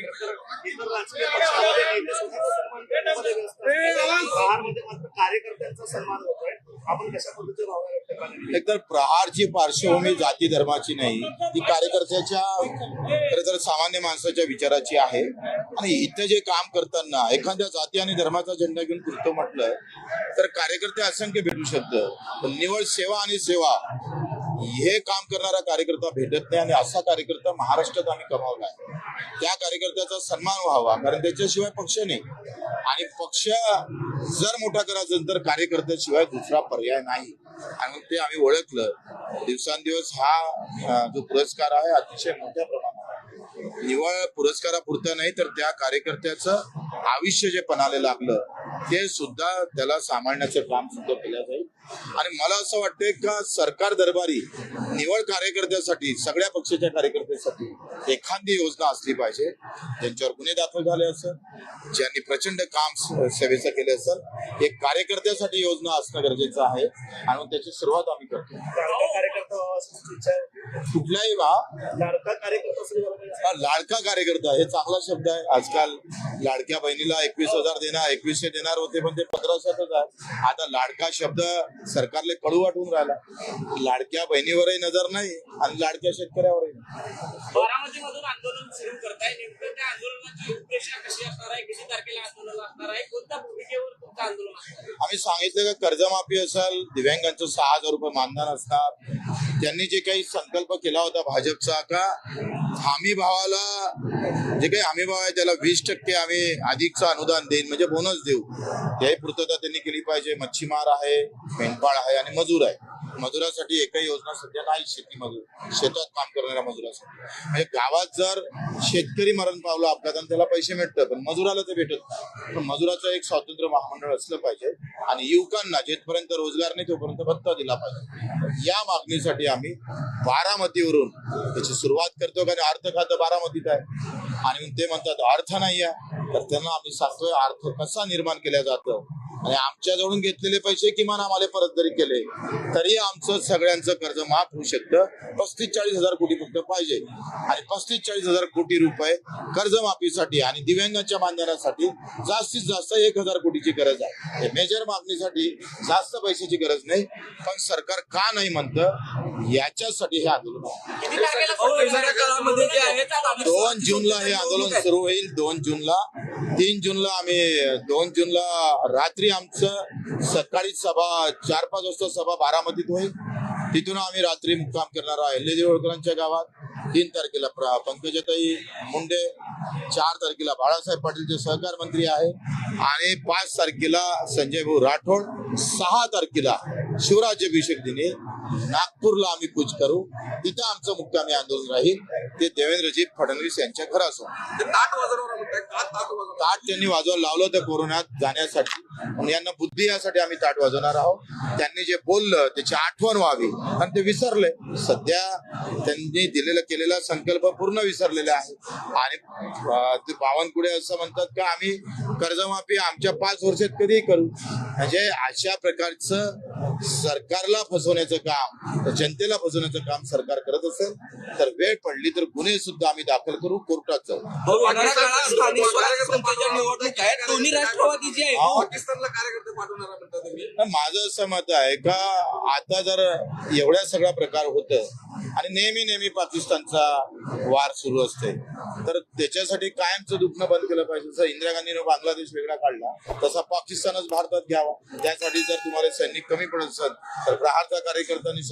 राजकीय पक्षामध्ये नेते मात्र कार्यकर्त्यांचा सन्मान होतोय आपण कशा पद्धतीने भावना व्यक्त करायला एकतर प्रहारची पार्श्वभूमी जाती धर्माची नाही ती कार्यकर्त्याच्या खरं तर सामान्य माणसाच्या विचाराची आहे. आणि इथं जे काम करताना एखाद्या जाती आणि धर्माचा झेंडा घेऊन कृत्य म्हटलं तर कार्यकर्ते असंख्य भेटू शकतं. पण निवड सेवा आणि सेवा हे काम करणारा कार्यकर्ता भेटत नाही आणि असा कार्यकर्ता महाराष्ट्रात आम्ही कमावला आहे. त्या कार्यकर्त्याचा सन्मान व्हावा कारण त्याच्याशिवाय पक्ष नाही. आणि पक्ष जर मोठा करायचा तर कार्यकर्त्याशिवाय दुसरा पर्याय नाही. आणि ते आम्ही ओळखलं. दिवसांदिवस हा जो पुरस्कार आहे अतिशय मोठ्या प्रमाणात. निवळ पुरस्कारापुरता नाही तर त्या कार्यकर्त्याचं आयुष्य जे पणाला लागलं ते सुद्धा त्याला सांभाळण्याचं काम सुद्धा केलं जाईल. आणि मला असं वाटतंय का सरकार दरबारी निवड कार्यकर्त्यासाठी सगळ्या पक्षाच्या कार्यकर्त्यासाठी एखादी योजना असली पाहिजे ज्यांच्यावर गुन्हे दाखल झाले असेल ज्यांनी प्रचंड काम सेवेचं केले असेल एक कार्यकर्त्यासाठी योजना असणं गरजेचं आहे. आणि त्याची सुरुवात आम्ही करतो. कुठल्याही वा. हा लाडका कार्यकर्ता हे चांगला शब्द आहे. आजकाल लाडक्या बहिणीला एकवीस हजार देणार एकवीसशे देणार होते पण ते पंधराशेच आहे. आता लाडका शब्द सरकारले कळू वाटून राहिला. लाडक्या बहिणीवरही नजर नाही आणि लाडक्या शेतकऱ्यावरही नाही. आंदोलन सुरू करताय. नेमकं त्या आंदोलनाची रूपरेषा कशी असणार आहे? किती तारखेला आंदोलन असणार आहे? कोणत्या भूमिकेवर तुमचं आंदोलन असणार आम्ही सांगितलं का कर्जमाफी असेल दिव्यांगांचं सहा हजार रुपये मानधन असणार त्यांनी जे काही संकल्प केला होता भाजपचा का हमी भावाला जे काही हमी भाव आहे त्याला वीस टक्के आम्ही अधिकचं अनुदान देईन म्हणजे बोनस देऊ. त्याही पूर्तता त्यांनी केली पाहिजे. मच्छीमार आहे मेंढपाळ आहे आणि मजूर आहे. मजुरासाठी एकही योजना सध्या नाही शेती मजूर शेतात काम करणाऱ्या मजुरासाठी. म्हणजे गावात जर शेतकरी मरण पावलं अपघाताने त्याला पैसे मिळतात पण मजुराला ते भेटत नाही. पण मजुराचं एक स्वातंत्र्य महामंडळ असलं पाहिजे आणि युवकांना जेथपर्यंत रोजगार नाही तोपर्यंत भत्ता दिला पाहिजे. या मागणीसाठी आम्ही बारामतीवरून त्याची सुरुवात करतो कारण अर्थ खातं बारामतीत आहे. आणि ते म्हणतात अर्थ नाही आहे तर त्यांना आम्ही सांगतोय अर्थ कसा निर्माण केला जातो? आणि आमच्याजवळून घेतलेले पैसे किमान आम्हाला परत जरी केले तरी आमचं सगळ्यांचं कर्ज माफ होऊ शकतं. पस्तीस चाळीस हजार कोटी फक्त पाहिजे. आणि पस्तीस चाळीस हजार कोटी रुपये कर्जमाफीसाठी आणि दिव्यांगाच्या मानधनासाठी जास्तीत जास्त एक हजार कोटीची गरज आहे. हे मेजर मागणीसाठी जास्त पैशाची गरज नाही पण सरकार का नाही म्हणतं याच्यासाठी हे आंदोलन दोन जूनला हे आंदोलन सुरू होईल दोन जूनला. तीन जूनला आम्ही दोन जूनला रात्री आमचं सकाळी सभा चार पाच वाजता सभा बारामतीत होईल. तिथून आम्ही रात्री मुक्काम करणार आहोत अहिल्यादेवी होळकरांच्या गावात. तीन तारखेला प्र- पंकजाताई मुंडे चार तारखेला बाळासाहेब पाटीलचे सहकार मंत्री आहे. आणि पाच तारखेला संजय भाऊ राठोड सहा तारखेला शिवराज्याभिषेक दिनी नागपूरला आम्ही कूच करू. तिथं आमचं मुक्कामी आंदोलन राहील. ते देवेंद्रजी फडणवीस यांच्या घरासमोर ताट त्यांनी वाजवायला लावलं त्या कोरोनात जाण्यासाठी. म्हणून यांना बुद्धी यासाठी आम्ही ताट वाजवणार आहोत. त्यांनी जे बोललं त्याची आठवण व्हावी. आणि ते विसरले. सध्या त्यांनी दिलेला केलेला संकल्प पूर्ण विसरलेले आहे. आणि बावनकुळे असं म्हणतात का आम्ही कर्जमाफी आमच्या पाच वर्षात कधीही करू. म्हणजे अशा प्रकारचं सरकारला फसवण्याचं काम जनतेला फसवण्याचं काम सरकार करत असेल तर वेळ पडली तर गुन्हे सुद्धा आम्ही दाखल करू कोर्टात जाऊ. माझं असं मत आहे का आता जर एवढ्या सगळा प्रकार होत आणि नेहमी नेहमी पाकिस्तानचा वार सुरू असते तर त्याच्यासाठी कायमचं दुखणं बंद केलं पाहिजे. जसं इंदिरा गांधीनं बांगलादेश वेगळा काढला तसा पाकिस्तानच भारतात घ्यावा. त्यासाठी जर तुम्हाला सैनिक कमी पडत असेल तर प्रहारचा कार्यकर्त्यांनी